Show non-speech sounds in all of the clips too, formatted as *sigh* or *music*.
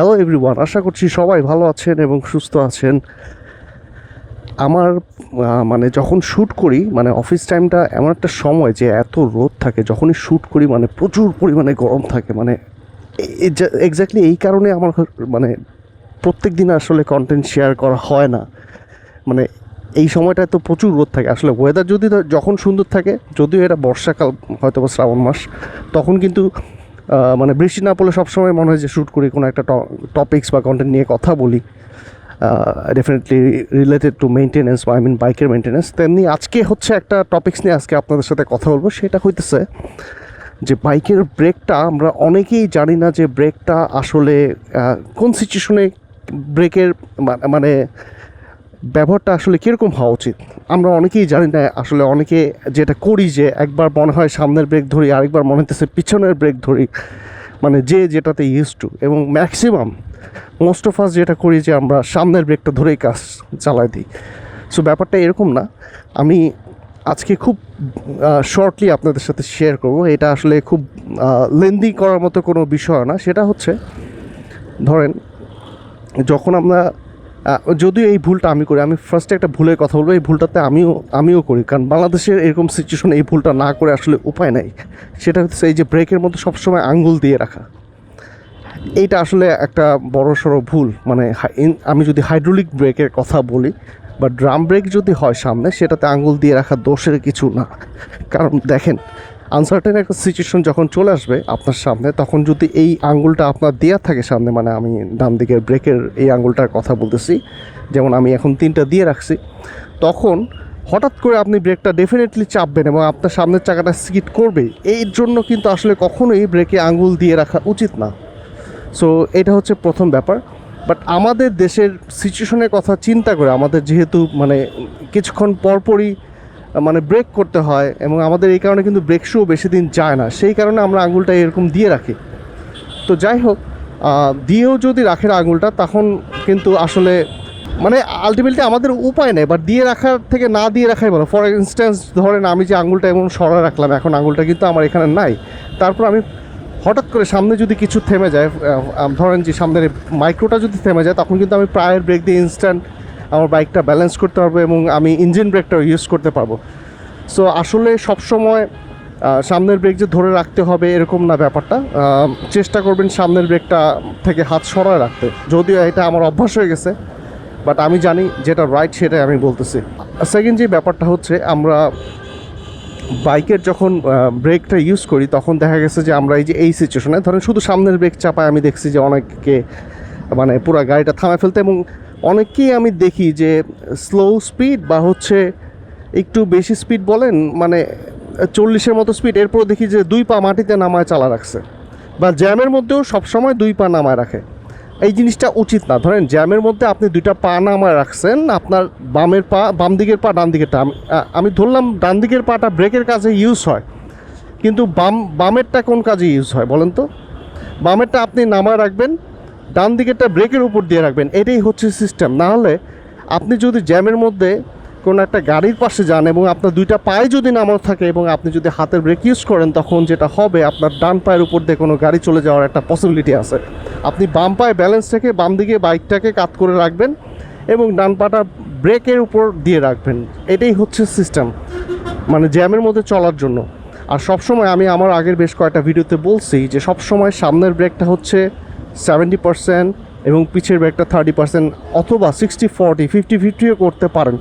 Hello everyone আশা করছি সবাই ভালো আছেন এবং সুস্থ আছেন। আমার মানে যখন শ্যুট করি মানে অফিস টাইমটা এমন একটা সময় যে এত রোদ থাকে, যখনই শ্যুট করি মানে প্রচুর পরিমাণে গরম থাকে মানে এক্স্যাক্টলি এই কারণে আমার মানে প্রত্যেক দিন আসলে কন্টেন্ট শেয়ার করা হয় না। মানে এই সময়টায় তো প্রচুর রোদ থাকে। আসলে ওয়েদার যদি যখন সুন্দর থাকে, যদিও এটা বর্ষাকাল হয়তো বা শ্রাবণ মাস, তখন কিন্তু মানে বৃষ্টি না পড়লে সবসময় মনে হয় যে শ্যুট করি কোনো একটা টপিক্স বা কন্টেন্ট নিয়ে কথা বলি। ডেফিনেটলি রিলেটেড টু মেনটেনেন্স বা আই মিন বাইকের মেনটেনেন্স তেমনি আজকে হচ্ছে একটা টপিক্স নিয়ে আজকে আপনাদের সাথে কথা বলব, সেটা হইতেছে যে বাইকের ব্রেকটা আমরা অনেকেই জানি না যে ব্রেকটা আসলে কোন সিচুয়েশনে ব্রেকের মানে ব্যবহারটা আসলে কীরকম হওয়া উচিত। আমরা অনেকেই জানি না আসলে অনেকে যেটা করি যে একবার মনে হয় সামনের ব্রেক ধরি, আরেকবার মনে হতেছে পিছনের ব্রেক ধরি। মানে যে যেটাতে ইউজ টু এবং ম্যাক্সিমাম মোস্ট অফ আস যেটা করি যে আমরা সামনের ব্রেকটা ধরেই কাজ চালাই দিই। সো ব্যাপারটা এরকম না। আমি আজকে খুব শর্টলি আপনাদের সাথে শেয়ার করব। এটা আসলে খুব লেন্দি করার মতো কোনো বিষয় না। সেটা হচ্ছে, ধরেন, যখন আমরা যদিও এই ভুলটা আমি করি, আমি ফার্স্টে একটা ভুলের কথা বলব, এই ভুলটাতে আমিও আমিও করি। কারণ বাংলাদেশের এরকম সিচুয়েশন এই ভুলটা না করে আসলে উপায় নাই। সেটা হচ্ছে এই যে ব্রেকের মধ্যে সবসময় আঙ্গুল দিয়ে রাখা। এইটা আসলে একটা বড় সড়ো ভুল। মানে আমি যদি হাইড্রোলিক ব্রেকের কথা বলি, বা ড্রাম ব্রেক যদি হয় সামনে, সেটাতে আঙ্গুল দিয়ে রাখা দোষের কিছু না। কারণ দেখেন আনসার্টেন একটা সিচুয়েশন যখন চলে আসবে আপনার সামনে, তখন যদি এই আঙ্গুলটা আপনার দেওয়া থাকে সামনে মানে আমি ডান দিকের ব্রেকের এই আঙ্গুলটার কথা বলতেছি, যেমন আমি এখন তিনটা দিয়ে রাখছি, তখন হঠাৎ করে আপনি ব্রেকটা ডেফিনেটলি চাপবেন এবং আপনার সামনের চাকাটা স্কিট করবে এর জন্য কিন্তু আসলে কখনোই ব্রেকে আঙ্গুল দিয়ে রাখা উচিত না। সো এটা হচ্ছে প্রথম ব্যাপার। বাট আমাদের দেশের সিচুয়েশনের কথা চিন্তা করে, আমাদের যেহেতু মানে কিছুক্ষণ পরপরই মানে ব্রেক করতে হয় এবং আমাদের এই কারণে কিন্তু ব্রেক শু বেশি দিন যায় না। সেই কারণে আমরা আঙুলটা এরকম দিয়ে রাখি। তো যাই হোক দিয়েও যদি রাখেন আঙুলটা, তখন কিন্তু আসলে মানে আলটিমেটলি আমাদের উপায় নেই। বাট দিয়ে রাখার থেকে না দিয়ে রাখাই ভালো। ফর ইনস্ট্যান্স ধরেন আমি যে আঙুলটা এমন সরা রাখলাম, এখন আঙুলটা কিন্তু আমার এখানে নাই। তারপর আমি হঠাৎ করে সামনে যদি কিছু থেমে যায় ধরেন যে সামনের মাইক্রোটা যদি থেমে যায়, তখন কিন্তু আমি প্রায়ের ব্রেক দিয়ে ইনস্ট্যান্ট আমার বাইকটা ব্যালেন্স করতে পারব এবং আমি ইঞ্জিন ব্রেকটাও ইউজ করতে পারব। সো আসলে সবসময় সামনের ব্রেক যে ধরে রাখতে হবে এরকম না ব্যাপারটা। চেষ্টা করবেন সামনের ব্রেকটা থেকে হাত সরায় রাখতে। যদিও এটা আমার অভ্যাস হয়ে গেছে বাট আমি জানি যেটা রাইট সেটাই আমি বলতেছি। সেকেন্ড যে ব্যাপারটা হচ্ছে, আমরা বাইকের যখন ব্রেকটা ইউজ করি, তখন দেখা গেছে যে আমরা এই যে এই সিচুয়েশনে ধরেন শুধু সামনের ব্রেক চাপায় আমি দেখছি যে অনেককে মানে পুরো গাড়িটা থামায় ফেলতে এবং অনেককেই আমি দেখি যে স্লো স্পিড বা হচ্ছে একটু বেশি স্পিড বলেন মানে চল্লিশের মতো স্পিড এরপর দেখি যে দুই পা মাটিতে নামায় চালা রাখছে। বা জ্যামের মধ্যেও সবসময় দুই পা নামায় রাখে। এই জিনিসটা উচিত না। ধরেন জ্যামের মধ্যে আপনি দুইটা পা নামায় রাখছেন, আপনার বামের পা, বাম দিকের পা, ডান দিকেরটা। আমি আমি ধরলাম ডান দিকের পাটা ব্রেকের কাজে ইউজ হয়, কিন্তু বাম, বামেরটা কোন কাজে ইউজ হয় বলেন তো? বামেরটা আপনি নামায় রাখবেন ডান দিকেরটা ব্রেকের উপর দিয়ে রাখবেন, এটাই হচ্ছে সিস্টেম না হলে আপনি যদি জ্যামের মধ্যে কোনো একটা গাড়ির পাশে যান এবং আপনার দুইটা পায়ে যদি নামানো থাকে এবং আপনি যদি হাতের ব্রেক ইউজ করেন, তখন যেটা হবে, আপনার ডান পায়ের উপর দিয়ে কোনো গাড়ি চলে যাওয়ার একটা পসিবিলিটি আছে। আপনি বাম পায়ে ব্যালেন্স রেখে বাম দিকে বাইকটাকে কাত করে রাখবেন এবং ডান পাটা ব্রেকের উপর দিয়ে রাখবেন। এটাই হচ্ছে সিস্টেম মানে জ্যামের মধ্যে চলার জন্য। আর সবসময় আমি আমার আগের বেশ কয়েকটা ভিডিওতে বলছি যে সবসময় সামনের ব্রেকটা হচ্ছে সেভেন্টি পার্সেন্ট এবং পিছের ব্রেকটা থার্টি পার্সেন্ট অথবা সিক্সটি ফর্টি ফিফটি ফিফটিও করতে পারেন।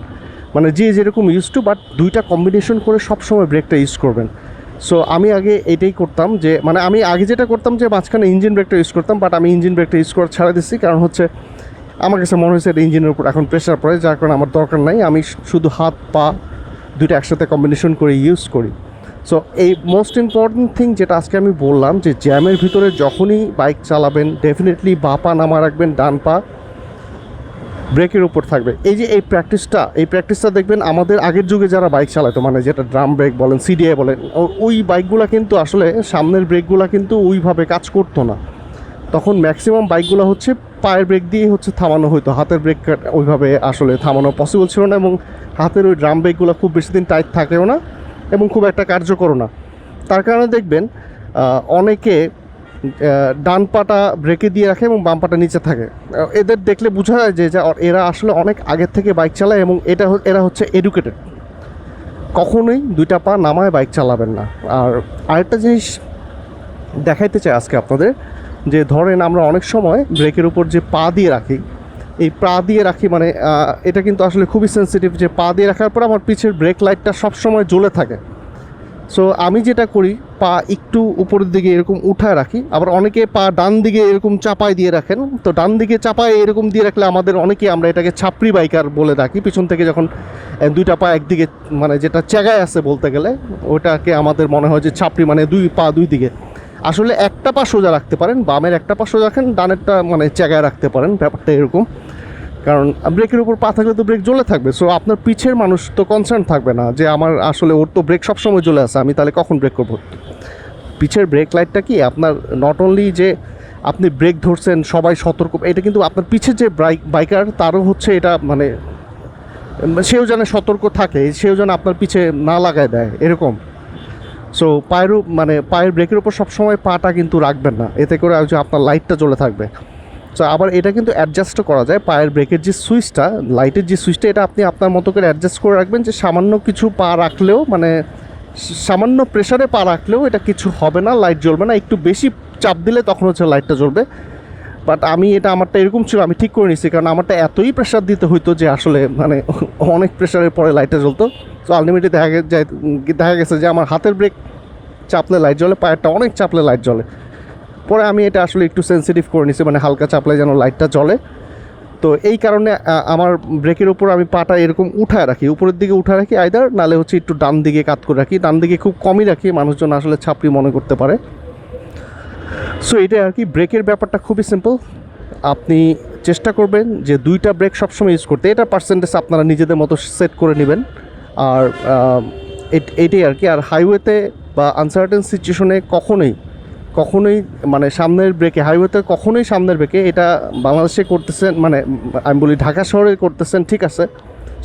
মানে যে যেরকম ইউজ টু বাট দুইটা কম্বিনেশন করে সবসময় ব্রেকটা ইউজ করবেন। সো আমি আগে এটাই করতাম যে মানে আমি আগে যেটা করতাম যে, মাঝখানে ইঞ্জিন ব্রেকটা ইউজ করতাম বাট আমি ইঞ্জিন ব্রেকটা ইউজ করা ছাড়া দিচ্ছি কারণ হচ্ছে, আমার কাছে মনে হয়েছে ইঞ্জিনের উপর এখন প্রেশার পড়ে, যার কারণে আমার দরকার নাই। আমি শুধু হাত, পা দুইটা একসাথে কম্বিনেশন করে ইউজ করি। সো এই মোস্ট ইম্পর্টেন্ট থিং যেটা আজকে আমি বললাম যে জ্যামের ভিতরে যখনই বাইক চালাবেন ডেফিনেটলি বা পা নামা রাখবেন, ডান পা ব্রেকের উপর থাকবে। এই যে এই প্র্যাকটিসটা এই প্র্যাকটিসটা দেখবেন আমাদের আগের যুগে যারা বাইক চালাতো মানে যেটা ড্রাম ব্রেক বলেন সিডিআই বলেন ওই বাইকগুলো কিন্তু আসলে সামনের ব্রেকগুলো কিন্তু ওইভাবে কাজ করতো না। তখন ম্যাক্সিমাম বাইকগুলো হচ্ছে পায়ের ব্রেক দিয়ে হচ্ছে থামানো হতো হাতের ব্রেক ওইভাবে আসলে থামানো পসিবল ছিল না এবং হাতের ওই ড্রাম ব্রেকগুলো খুব বেশি দিন টাইট থাকেও না। এবং খুব একটা কার্যকরও না। তার কারণে দেখবেন অনেকে ডান পাটা ব্রেকে দিয়ে রাখে এবং বাম পাটা নিচে থাকে। এদের দেখলে বোঝা যায় যে যে, এরা আসলে অনেক আগের থেকে বাইক চালায় এবং এটা এরা হচ্ছে এডুকেটেড কখনোই দুইটা পা নামায় বাইক চালাবেন না। আর আরেকটা জিনিস দেখাইতে চাই আজকে আপনাদের, যে ধরেন আমরা অনেক সময় ব্রেকের উপর যে পা দিয়ে রাখি এই পা দিয়ে রাখি মানে এটা কিন্তু আসলে খুবই সেন্সিটিভ যে পা দিয়ে রাখার পর আমার পিছের ব্রেক লাইটটা সবসময় জ্বলে থাকে। সো আমি যেটা করি, পা একটু উপরের দিকে এরকম উঠায় রাখি। আবার অনেকে পা ডান দিকে এরকম চাপায় দিয়ে রাখেন। তো ডান দিকে চাপায় এরকম দিয়ে রাখলে আমাদের অনেকে আমরা এটাকে ছাপড়ি বাইকার বলে রাখি পিছন থেকে যখন দুইটা পা একদিকে মানে যেটা চেগায় আছে বলতে গেলে, ওটাকে আমাদের মনে হয় যে ছাপড়ি মানে দুই পা দুই দিকে। আসলে একটা পা সোজা রাখতে পারেন, বামের একটা পা সোজা রাখেন, ডানেরটা মানে চেগায় রাখতে পারেন, ব্যাপারটা এরকম। কারণ ব্রেকের উপর পা থাকলে তো ব্রেক জ্বলে থাকবে। সো আপনার পিছের মানুষ তো কনসার্ন থাকবে না যে আমার আসলে ওর তো ব্রেক সবসময় জ্বলে আছে, আমি তাহলে কখন ব্রেক করব? পিছের ব্রেক লাইটটা কি? আপনার নট অনলি যে আপনি ব্রেক ধরছেন, সবাই সতর্ক, এটা কিন্তু আপনার পিছের যে বাইক বাইকার, তারও হচ্ছে এটা মানে সেও যেন সতর্ক থাকে, সেও যেন আপনার পিছে না লাগায় দেয়, এরকম। সো পায়েরও মানে পায়ের ব্রেকের উপর সবসময় পাটা কিন্তু রাখবেন না, এতে করে যে আপনার লাইটটা জ্বলে থাকবে। সো আবার এটা কিন্তু অ্যাডজাস্টও করা যায়। পায়ের ব্রেকের যে সুইচটা লাইটের যে সুইচটা এটা আপনি আপনার মতো করে অ্যাডজাস্ট করে রাখবেন যে সামান্য কিছু পা রাখলেও মানে সামান্য প্রেশারে পা রাখলেও এটা কিছু হবে না লাইট জ্বলবে না। একটু বেশি চাপ দিলে তখন হচ্ছে লাইটটা জ্বলবে। বাট আমি এটা আমারটা এরকম ছিল, আমি ঠিক করে নিছি কারণ আমারটা এতই প্রেশার দিতে হইতো যে আসলে মানে *laughs* অনেক প্রেশারের পরে লাইটটা জ্বলতো। তো আলটিমেটলি দেখা যায় দেখা গেছে যে আমার হাতের ব্রেক চাপলে লাইট জ্বলে, পায়েরটা অনেক চাপলে লাইট জ্বলে। পরে আমি এটা আসলে একটু সেন্সিটিভ করে নিছি মানে হালকা চাপলে যেন লাইটটা জ্বলে। তো এই কারণে আমার ব্রেকের উপর আমি পাটা এরকম উঠায় রাখি, উপরের দিকে উঠায় রাখি আইদার নালে হচ্ছে একটু ডান দিকে কাত করে রাখি, ডান দিকে খুব কমই রাখি, মানুষজন আসলে ছাপড়ি মনে করতে পারে। সো এটা আর কি ব্রেকের ব্যাপারটা খুবই সিম্পল আপনি চেষ্টা করবেন যে দুইটা ব্রেক সবসময় ইউজ করতে। এটা পার্সেন্টেজ আপনারা নিজেদের মতো সেট করে নেবেন। আর এটাই আর কি আর হাইওয়েতে বা আনসার্টেন সিচুয়েশনে কখনোই কখনোই মানে সামনের ব্রেকে, হাইওয়েতে কখনোই সামনের ব্রেকে এটা বাংলাদেশে করতেছেন মানে আমি বলি ঢাকা শহরে করতেছেন, ঠিক আছে,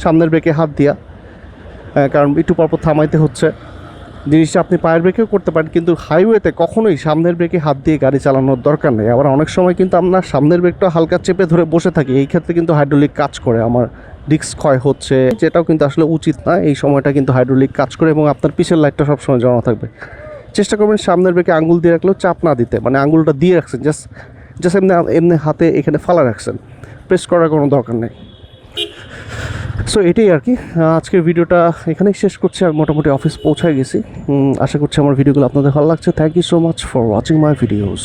সামনের ব্রেকে হাত দিয়া কারণ একটু পরপর থামাইতে হচ্ছে। জিনিসটা আপনি পায়ের ব্রেকেও করতে পারেন, কিন্তু হাইওয়েতে কখনোই সামনের ব্রেকে হাত দিয়ে গাড়ি চালানোর দরকার নেই। আবার অনেক সময় কিন্তু আমরা সামনের ব্রেকটা হালকা চেপে ধরে বসে থাকি, এই ক্ষেত্রে কিন্তু হাইড্রোলিক কাজ করে, আমার ডিস্ক ক্ষয় হচ্ছে, যেটাও কিন্তু আসলে উচিত না, এই সময়টা কিন্তু হাইড্রোলিক কাজ করে এবং আপনার পিছের লাইটটা সবসময় জমা থাকবে। চেষ্টা করবেন সামনের ব্রেকে আঙুল দিয়ে রাখলেও চাপ না দিতে। মানে আঙুলটা দিয়ে রাখছেন জাস্ট জাস্ট এমনি এমনি হাতে এখানে ফালা রাখছেন। প্রেস করার কোনো দরকার নেই। সো এটাই আর কি। আজকের ভিডিওটা এখানেই শেষ করছি আর মোটামুটি অফিস পৌঁছায় গেছি। আশা করছি আমার ভিডিওগুলো আপনাদের ভালো লাগছে। Thank you so much for watching my videos